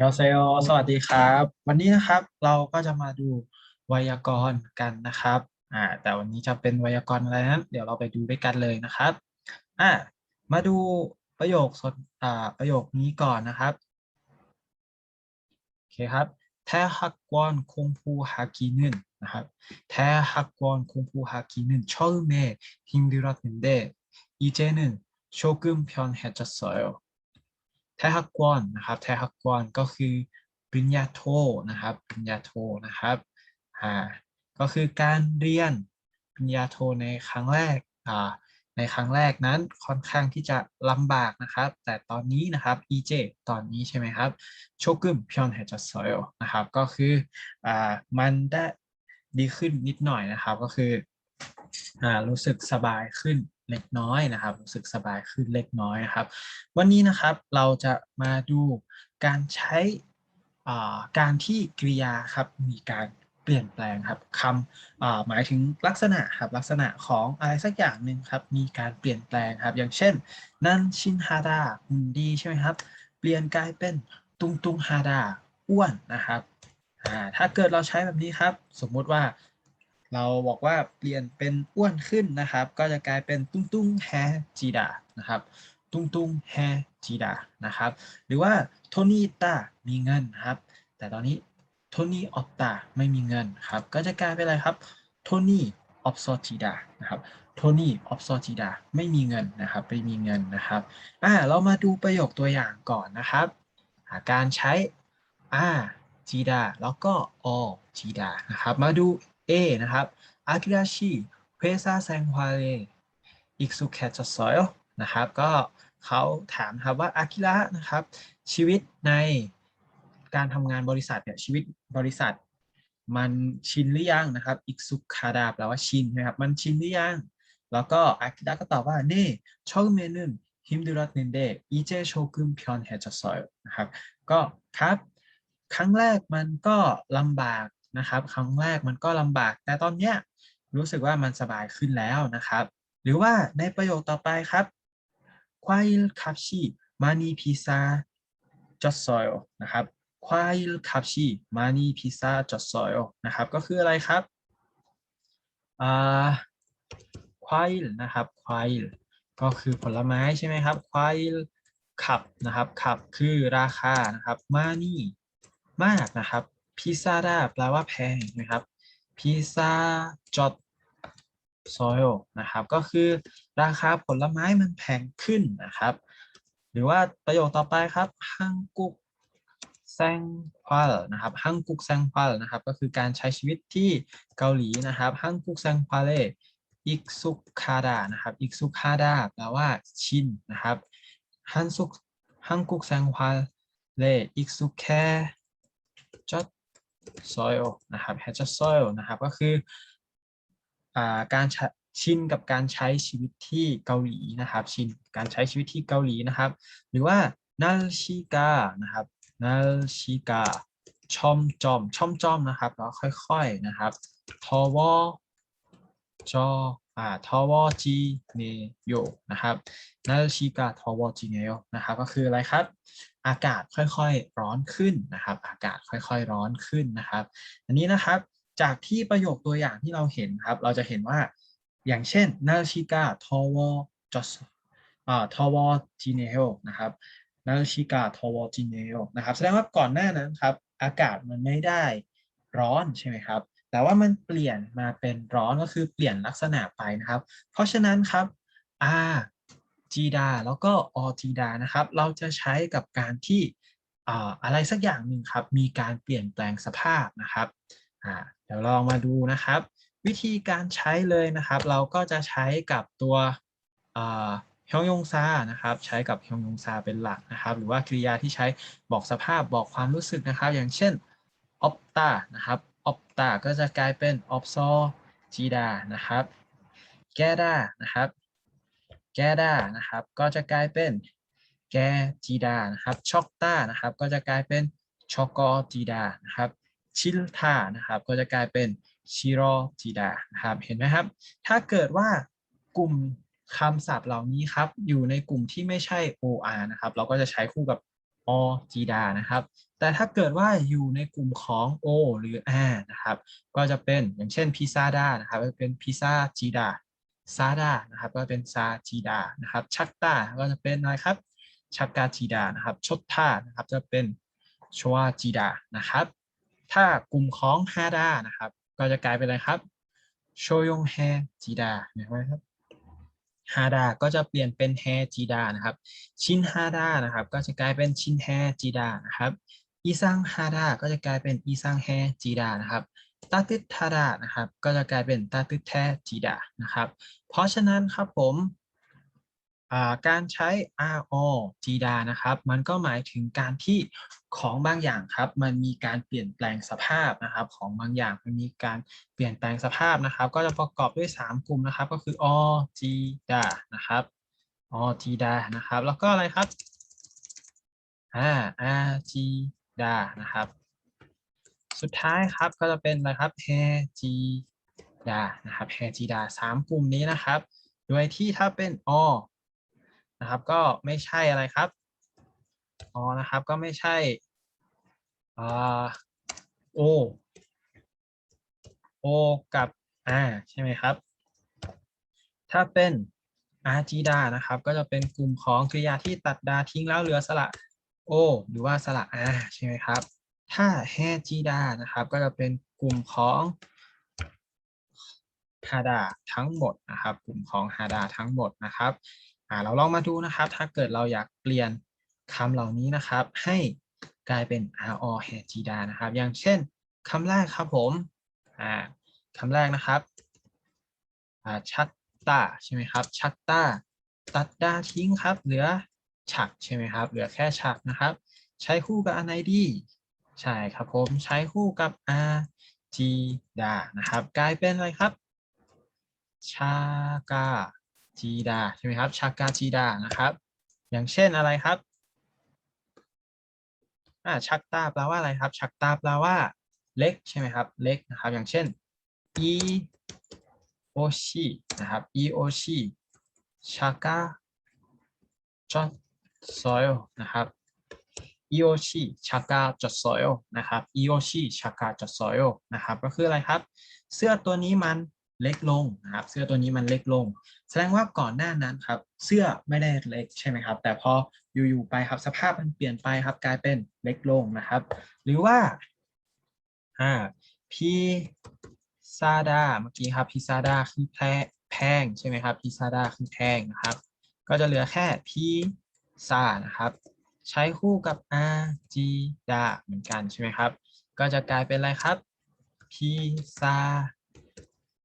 ยอเซโอสวัสดีครับ วันนี้นะครับเราก็จะมาดูไวยากรณ์กันนะครับอ่าแต่วันนี้จะเป็นไวยากรณ์อะไรนั้นเดี๋ยวเราไปดูด้วยกันเลยนะครับอ่ามาดูประโยคสดอ่าประโยคนี้ก่อนนะครับโอเคครับแท้ฮักวอนคงพูฮากีนึนนะครับแท้ฮักวอนคงพูฮากีนึนชอลเมฮิมดิรัตเนเดอีเจนึนโชกุมพยอนเฮจัสโซ แทฮักกวนนะครับแทฮักกวนก็คือปริญญาโทนะครับปริญญาโทนะครับอ่าก็คือการเรียนปริญญาโทในครั้งแรกอ่าในครั้งแรกนั้นค่อนข้างที่จะลำบากนะครับ แต่ตอนนี้นะครับ EJ ตอนนี้ใช่ไหมครับโชกุมพยอนเฮจัสโซยนะครับ ก็คืออ่ามันได้ดีขึ้นนิดหน่อยนะครับ ก็คืออ่ารู้สึกสบายขึ้น เล็กน้อยนะครับ รู้สึกสบายขึ้นเล็กน้อยนะครับ วันนี้นะครับเราจะมาดูการใช้อ่าการที่กริยาครับมีการเปลี่ยนแปลงครับคำอ่าหมายถึงลักษณะครับลักษณะของอะไรสักอย่างหนึ่งครับมีการเปลี่ยนแปลงครับ อย่างเช่น นั่นชินฮาดาหุ่นดีใช่ไหมครับ เปลี่ยนกลายเป็นตุงตุงฮาดาอ้วนนะครับอ่าถ้าเกิดเราใช้แบบนี้ครับ สมมติว่า เราบอกว่าเปลี่ยนเป็นอ้วนขึ้นนะครับ ก็จะกลายเป็นตุ้งตุ้งแฮจีดานะครับตุ้งตุ้งแฮจีดานะครับ หรือว่าโทนี่ตามีเงินครับ แต่ตอนนี้โทนี่ออปตาไม่มีเงินครับ ก็จะกลายเป็นอะไรครับโทนี่ออฟซอจีดานะครับโทนี่ออฟซอจีดาไม่มีเงินนะครับไม่มีเงินนะครับอ่าเรามาดูประโยคตัวอย่างก่อนนะครับาการใช้อ่าจีดาแล้วก็อจีดานะครับ มาดู A นะครับอากิราชิเพซาแซงฮวาเลอิกซุแคจซอยนะครับก็เขาถามครับว่าอากิระนะครับชีวิตในการทำงานบริษัทเนี่ยชีวิตบริษัท มันชินหรือยังนะครับอิกซุคาดาแปลว่าชินนะครับมันชินหรือยังแล้วก็อากิระก็ตอบว่าเน่ชอเมนึนฮิมดุรัตนินเดอีเจโชกุมพยอนเฮจซอยนะครับก็ครับ ครั้งแรกมันก็ลำบาก นะครับ ครั้งแรกมันก็ลำบาก แต่ตอนเนี้ยรู้สึกว่ามันสบายขึ้นแล้วนะครับ หรือว่าในประโยคต่อไปครับควายคับชีมานีพิซาจอดซอยนะครับควายคับชีมานีพิซาจอดซอยนะครับ ก็คืออะไรครับอ่าควายนะครับควายก็คือผลไม้ใช่ไหมครับควายขับนะครับขับคือราคานะครับมานีมากนะครับ พิซซ่าดาแปลว่าแพงนะครับพิซซ่าจอดโซอยนะครับ ก็คือราคาผลไม้มันแพงขึ้นนะครับ หรือว่าประโยคต่อไปครับฮังกุกแซงควาลนะครับฮังกุกแซงควาลนะครับ ก็คือการใช้ชีวิตที่เกาหลีนะครับฮังกุกแซงควาเลอิกซุคาดานะครับอิกซุคาดาแปลว่าชินนะครับฮันซุกฮังกุกแซงควาเลอิกซุแคจอด soil นะครับ h a d soil นะครับก็คืออการชินกับการใช้ชีวิตที่เกาหลีนะครับ ชินการใช้ชีวิตที่เกาหลีนะครับ หรือว่านัลชิกานะครับนัลชิกาชอมจอมชอมจอมนะครับแล้วค่อยๆนะครับทวอจอ อ่าทวจีเนโยนะครับนัลชิกาทวจีเนโยนะครับ ก็คืออะไรครับ อากาศค่อยๆร้อนขึ้นนะครับ อากาศค่อยๆร้อนขึ้นนะครับ อันนี้นะครับจากที่ประโยคตัวอย่างที่เราเห็นครับ เราจะเห็นว่าอย่างเช่นนาชิกาทวจสอ่าทวจีเนลนะครับนาชิกาทวจีเนลนะครับ แสดงว่าก่อนหน้านั้นครับ อากาศมันไม่ได้ร้อนใช่ไหมครับ แต่ว่ามันเปลี่ยนมาเป็นร้อนก็คือเปลี่ยนลักษณะไปนะครับ เพราะฉะนั้นครับอ่าจีดาแล้วก็อจีดานะครับ เราจะใช้กับการที่อะไรสักอย่างหนึ่งครับ มีการเปลี่ยนแปลงสภาพนะครับเดี๋ยวลองมาดูนะครับ วิธีการใช้เลยนะครับ เราก็จะใช้กับตัวฮยองยงซานะครับ ใช้กับฮยองยงซาเป็นหลักนะครับ หรือว่ากริยาที่ใช้บอกสภาพบอกความรู้สึกนะครับ อย่างเช่นออปตานะครับออปตาก็จะกลายเป็นออปซอจีดานะครับ แกดานะครับ แกดานะครับ ก็จะกลายเป็นแกจีดานะครับ ช็อกตานะครับ ก็จะกลายเป็นช็อกโกจีดานะครับ ชิลทานะครับ ก็จะกลายเป็นชิโรจีดานะครับ เห็นไหมครับ ถ้าเกิดว่ากลุ่มคำศัพท์เหล่านี้ครับ อยู่ในกลุ่มที่ไม่ใช่ OR นะครับ เราก็จะใช้คู่กับ อจีดานะครับ แต่ถ้าเกิดว่าอยู่ในกลุ่มของ O หรือ R นะครับ ก็จะเป็นอย่างเช่นพิซาดานะครับก็เป็นพิซาจีดาซาดานะครับ ก็เป็นซาจีดานะครับ ชักตาก็จะเป็นอะไรครับ ชักกาจีดานะครับ ชดท่านะครับ จะเป็นชวาจีดานะครับ ถ้ากลุ่มของฮาดานะครับ ก็จะกลายเป็นอะไรครับโชยงแฮจีดาเห็นไหมครับ ฮาดาก็จะเปลี่ยนเป็นแฮจีดานะครับ ชินฮาดานะครับ ก็จะกลายเป็นชินแฮจีดานะครับ อีซังฮาดาก็จะกลายเป็นอีซังแฮจีดานะครับตาติดฮาดานะครับ ก็จะกลายเป็นตาติดแทจีดานะครับ เพราะฉะนั้นครับผม การใช้ r o จีดานะครับ มันก็หมายถึงการที่ของบางอย่างครับ มันมีการเปลี่ยนแปลงสภาพนะครับ ของบางอย่างมันมีการเปลี่ยนแปลงสภาพนะครับ ก็จะประกอบด้วย 3 กลุ่มนะครับ ก็คือ o จีดานะครับอจีดานะครับ แล้วก็อะไรครับอ่าอาจีดานะครับ สุดท้ายครับก็จะเป็นอะไรครับแฮจีดานะครับแฮจีดาสามกลุ่มนี้นะครับ โดยที่ถ้าเป็นอ นะครับ ก็ไม่ใช่อะไรครับอ๋อนะครับ ก็ไม่ใช่อ่าโอโอกับอ่าใช่ไหมครับ ถ้าเป็นอาจีดานะครับ ก็จะเป็นกลุ่มของกริยาที่ตัดดาทิ้งแล้วเหลือสระโอหรือว่าสระอาใช่ไหมครับ ถ้าแฮจีดานะครับ ก็จะเป็นกลุ่มของฮาดาทั้งหมดนะครับ กลุ่มของฮาดาทั้งหมดนะครับ อ่าเราลองมาดูนะครับ ถ้าเกิดเราอยากเปลี่ยนคำเหล่านี้นะครับ ให้กลายเป็น r o แฮจีดานะครับ อย่างเช่นคำแรกครับผมอ่าคำแรกนะครับอ่าชักตาใช่ไหมครับชักตาตัดดาทิ้งครับ เหลือฉักใช่ไหมครับ เหลือแค่ฉักนะครับ ใช้คู่กับอะไรดี ใช่ครับผมใช้คู่กับ r g ดานะครับ กลายเป็นอะไรครับ ชากา จีดาใช่ไหมครับชากาจีดานะครับ อย่างเช่นอะไรครับอ่าชักตาแปลว่าอะไรครับ ชักตาแปลว่าเล็กใช่ไหมครับ เล็กนะครับ อย่างเช่น e o shi นะครับ e o shi ชากาจอซอยนะครับ e o shi ชากาจอซอยนะครับ e o shi ชากาจอซอยนะครับ ก็คืออะไรครับ เสื้อตัวนี้มัน เล็กลงนะครับ เสื้อตัวนี้มันเล็กลง แสดงว่าก่อนหน้านั้นครับ เสื้อไม่ได้เล็กใช่ไหมครับ แต่พออยู่ๆไปครับสภาพมันเปลี่ยนไปครับ กลายเป็นเล็กลงนะครับ หรือว่าอ่าพีซาดาเมื่อกี้ครับพีซาดาคือแพแพงใช่ไหมครับพีซาดาคือแพงนะครับ ก็จะเหลือแค่พีซานะครับ ใช้คู่กับอาจีดาเหมือนกันใช่ไหมครับ ก็จะกลายเป็นอะไรครับพีซา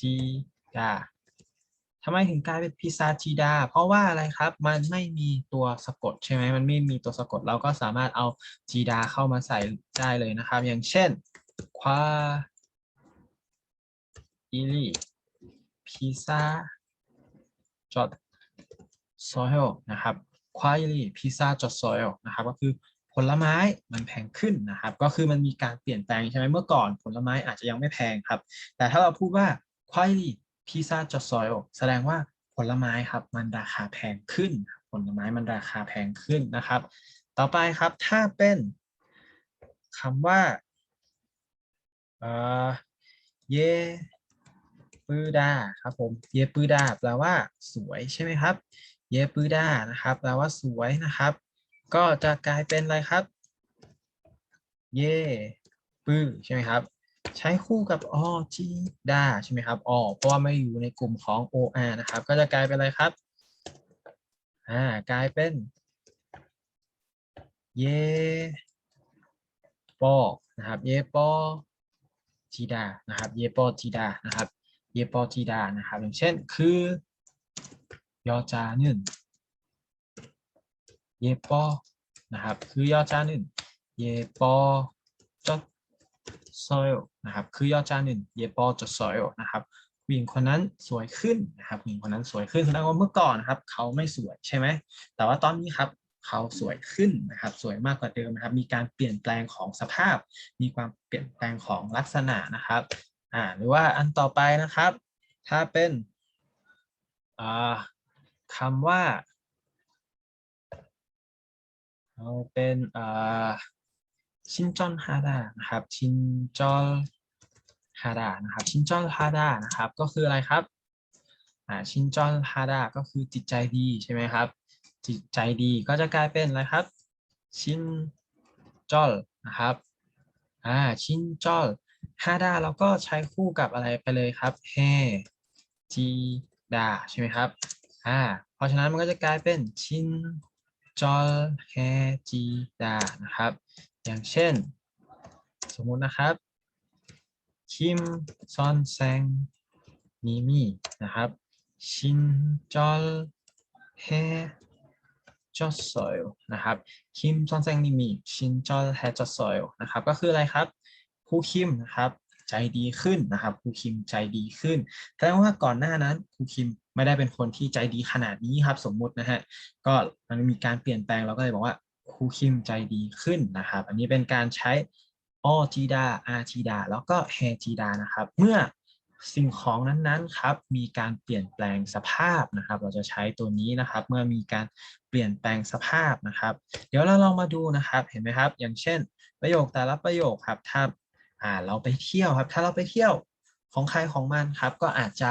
จีดาทำไมถึงกลายเป็นพิซาจีดา เพราะว่าอะไรครับ มันไม่มีตัวสะกดใช่ไหม มันไม่มีตัวสะกด เราก็สามารถเอาจีดาเข้ามาใส่ได้เลยนะครับ อย่างเช่น ควาอิลีพิซาจอดโซเฮลนะครับควาอิลีพิซาจอดโซเฮลนะครับ ก็คือผลไม้มันแพงขึ้นนะครับ ก็คือมันมีการเปลี่ยนแปลงใช่ไหมเมื่อก่อนผลไม้อาจจะยังไม่แพงครับ แต่ถ้าเราพูดว่า ควาอิลีพิซซ่าจอซอยแสดงว่าผลไม้ครับมันราคาแพงขึ้น ผลไม้มันราคาแพงขึ้นนะครับ ต่อไปครับถ้าเป็นคำว่าเออเยปืดาครับผมเยปืดาแปลว่าสวยใช่ไหมครับ เยปืดานะครับแปลว่าสวยนะครับ ก็จะกลายเป็นอะไรครับ เยปืใช่ไหมครับ ใช้คู่กับอจีดาใช่ไหมครับอเพราะว่าไม่อยู่ในกลุ่มของ OR นะครับ ก็จะกลายเป็นอะไรครับ อ่ากลายเป็น เยปอนะครับ เยปอจีดานะครับ เยปอจีดานะครับ เยปอจีดานะครับ อย่างเช่น คือยอจาหนึ่งเยปอนะครับ คือยอจาหนึ่งเยปอจอ ยนะครับคือยอดจานึนเยปอจะซอยนะครับผู้หญิงคนนั้นสวยขึ้นนะครับผู้หญิงคนนั้นสวยขึ้นแสดงว่าเมื่อก่อนนะครับ เขาไม่สวยใช่ไหมแต่ว่าตอนนี้ครับเขาสวยขึ้นนะครับ สวยมากกว่าเดิมนะครับ มีการเปลี่ยนแปลงของสภาพ มีความเปลี่ยนแปลงของลักษณะนะครับอ่าหรือว่าอันต่อไปนะครับ ถ้าเป็นอ่าคำว่าเอาเป็นอ่า ชินจอนฮาดานะครับชินจอลฮาดานะครับชินจอลฮาดานะครับก็คืออะไรครับอ่าชินจอลฮาดาก็คือจิตใจดีใช่ไหมครับ จิตใจดีก็จะกลายเป็นอะไรครับ ชินจอลนะครับอ่าชินจอลฮาดาเราก็ใช้คู่กับอะไรไปเลยครับเฮจีดาใช่ไหมครับอ่าเพราะฉะนั้นมันก็จะกลายเป็นชินจอลเฮจีดานะครับ อย่างเช่น สมมุตินะครับคิมซอนแซงมีมีนะครับชินจอลเฮจอสอยนะครับคิมซอนแซงมีมีชินจอลเฮจอสอยนะครับก็คืออะไรครับครูคิมนะครับใจดีขึ้นนะครับครูคิมใจดีขึ้นแสดงว่าก่อนหน้านั้นครูคิมไม่ได้เป็นคนที่ใจดีขนาดนี้ครับ สมมุตินะฮะก็มันมีการเปลี่ยนแปลงเราก็เลยบอกว่า ครูคิมใจดีขึ้นนะครับ อันนี้เป็นการใช้ออจีดาอาจีดาแล้วก็แฮจีดานะครับ เมื่อสิ่งของนั้นๆครับ มีการเปลี่ยนแปลงสภาพนะครับ เราจะใช้ตัวนี้นะครับ เมื่อมีการเปลี่ยนแปลงสภาพนะครับ เดี๋ยวเราลองมาดูนะครับ เห็นไหมครับ อย่างเช่น ประโยคแต่ละประโยคครับ ถ้าอ่าเราไปเที่ยวครับ ถ้าเราไปเที่ยวของใครของมันครับ ก็อาจจะ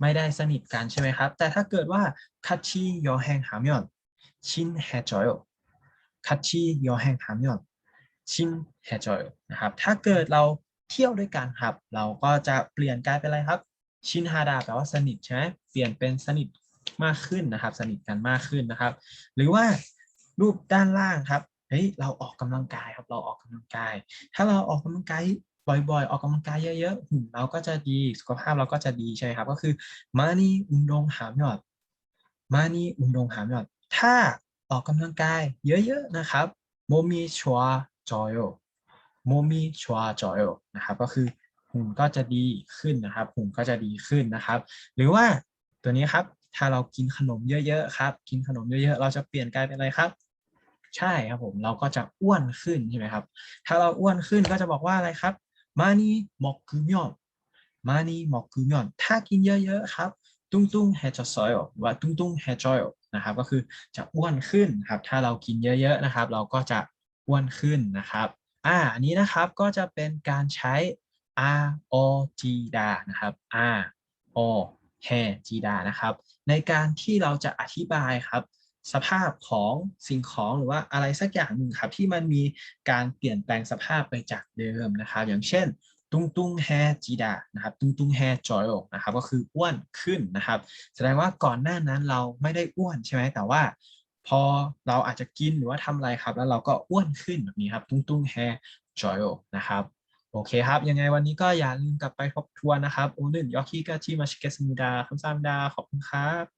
ไม่ได้สนิทกันใช่ไหมครับ แต่ถ้าเกิดว่าคัตชิยอแฮงหามยอนชินแฮจอย คัตชิยอแฮงหามยอนชินแฮจอยนะครับ ถ้าเกิดเราเที่ยวด้วยกันครับ เราก็จะเปลี่ยนกลายเป็นอะไรครับ ชินฮาดาแปลว่าสนิทใช่ไหมเปลี่ยนเป็นสนิทมากขึ้นนะครับ สนิทกันมากขึ้นนะครับ หรือว่ารูปด้านล่างครับเฮ้ยเราออกกำลังกายครับ เราออกกำลังกาย ถ้าเราออกกำลังกายบ่อยๆ ออกกำลังกายเยอะๆหุ่นเราก็จะดี สุขภาพเราก็จะดีใช่ครับ ก็คือมานี่อุนดงหามยอดมานี่อุนดงหามยอดถ้า ออกกำลังกายเยอะๆนะครับโมมีชัวจอยโมมีชัวจอยนะครับก็คือหุ่นก็จะดีขึ้นนะครับหุ่นก็จะดีขึ้นนะครับ หรือว่าตัวนี้ครับถ้าเรากินขนมเยอะๆครับ กินขนมเยอะๆ เราจะเปลี่ยนกลายเป็นอะไรครับ ใช่ครับผมเราก็จะอ้วนขึ้นใช่ไหมครับ ถ้าเราอ้วนขึ้นก็จะบอกว่าอะไรครับมานี่หมอกคือมยอนมานี่หมอกคือมยอนถ้ากินเยอะๆครับ ตุ้งตุ้งแฮจซอยว่าตุ้งตุ้งแฮจอยนะครับก็คือจะอ้วนขึ้นครับถ้าเรากินเยอะๆนะครับ เราก็จะอ้วนขึ้นนะครับอ่าอันนี้นะครับก็จะเป็นการใช้ r o g ดานะครับ r o แฮจีดานะครับ ในการที่เราจะอธิบายครับ สภาพของสิ่งของหรือว่าอะไรสักอย่างหนึ่งครับที่มันมีการเปลี่ยนแปลงสภาพไปจากเดิมนะครับ อย่างเช่น ตุงตุ้งแฮจีดานะครับตุ้งตุ้งแฮจอยนะครับก็คืออ้วนขึ้นนะครับ แสดงว่าก่อนหน้านั้นเราไม่ได้อ้วนใช่ไหมแต่ว่า พอเราอาจจะกินหรือว่าทำอะไรครับ แล้วเราก็อ้วนขึ้นแบบนี้ครับ ตุ้งตุ้งแฮจอยนะครับโอเคครับ ยังไงวันนี้ก็อย่าลืมกลับไปทบทวนนะครับโอนึนยอคิกาจิมาชิเกสมิดาคำซามดาขอบคุณครับ